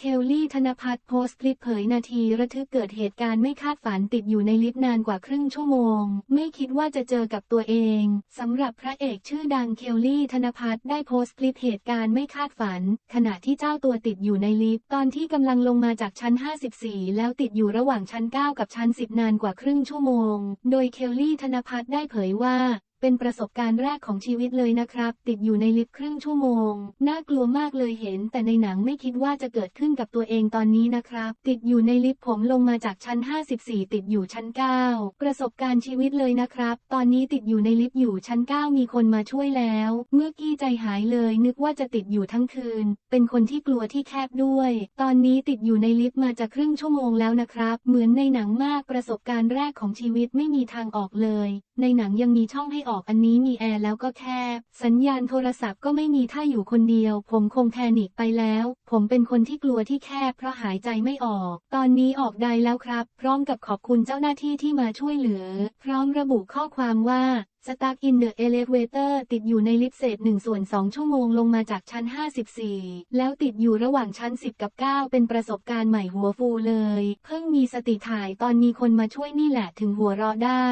เคลลี่ธนพัฒน์โพสต์คลิปเผยนาทีระทึกเกิดเหตุการณ์ไม่คาดฝันติดอยู่ในลิฟต์นานกว่าครึ่งชั่วโมง ไม่คิดว่าจะเจอกับตัวเองสำหรับพระเอกชื่อดังเคลลี่ธนพัฒน์ได้โพสต์คลิปเหตุการณ์ไม่คาดฝัน ขณะที่เจ้าตัวติดอยู่ในลิฟต์ตอนที่กำลังลงมาจากชั้น 54 แล้วติดอยู่ระหว่างชั้น 9 กับชั้น 10 นานกว่าครึ่งชั่วโมง โดยเคลลี่ธนพัฒน์ได้เผยว่า เป็นประสบการณ์แรกของชีวิตเลยนะครับ ติดอยู่ในลิฟต์ครึ่งชั่วโมง น่ากลัวมากเลยเห็น แต่ในหนังไม่คิดว่าจะเกิดขึ้นกับตัวเองตอนนี้นะครับ ติดอยู่ในลิฟต์ผมลงมาจากชั้น 54 ติดอยู่ชั้น 9 ประสบการณ์ชีวิตเลยนะครับ ตอนนี้ติดอยู่ในลิฟต์อยู่ชั้น 9 มีคนมาช่วยแล้ว เมื่อกี้ใจหายเลย นึกว่าจะติดอยู่ทั้งคืน เป็นคนที่กลัวที่แคบด้วย ตอนนี้ติดอยู่ในลิฟต์มาจะครึ่งชั่วโมงแล้วนะครับ เหมือนในหนังมากประสบการณ์แรกของชีวิตไม่มีทางออกเลย ในหนังยังมีช่องให้ออกอันนี้มีแอร์แล้วก็แคบ สัญญาณโทรศัพท์ก็ไม่มีถ้าอยู่คนเดียว ผมคงแพนิคไปแล้ว ผมเป็นคนที่กลัวที่แคบเพราะหายใจไม่ออก ตอนนี้ออกได้แล้วครับ พร้อมกับขอบคุณเจ้าหน้าที่ที่มาช่วยเหลือ พร้อมระบุข้อความว่า Stuck in the elevator ติดอยู่ในลิฟต์เศษ1ส่วน2ชั่วโมงลงมาจากชั้น 54 แล้วติดอยู่ระหว่างชั้น 10 กับ 9 เป็นประสบการณ์ใหม่หัวฟูเลย เพิ่งมีสติถ่ายตอนมีคนมาช่วยนี่แหละถึงหัวเราะได้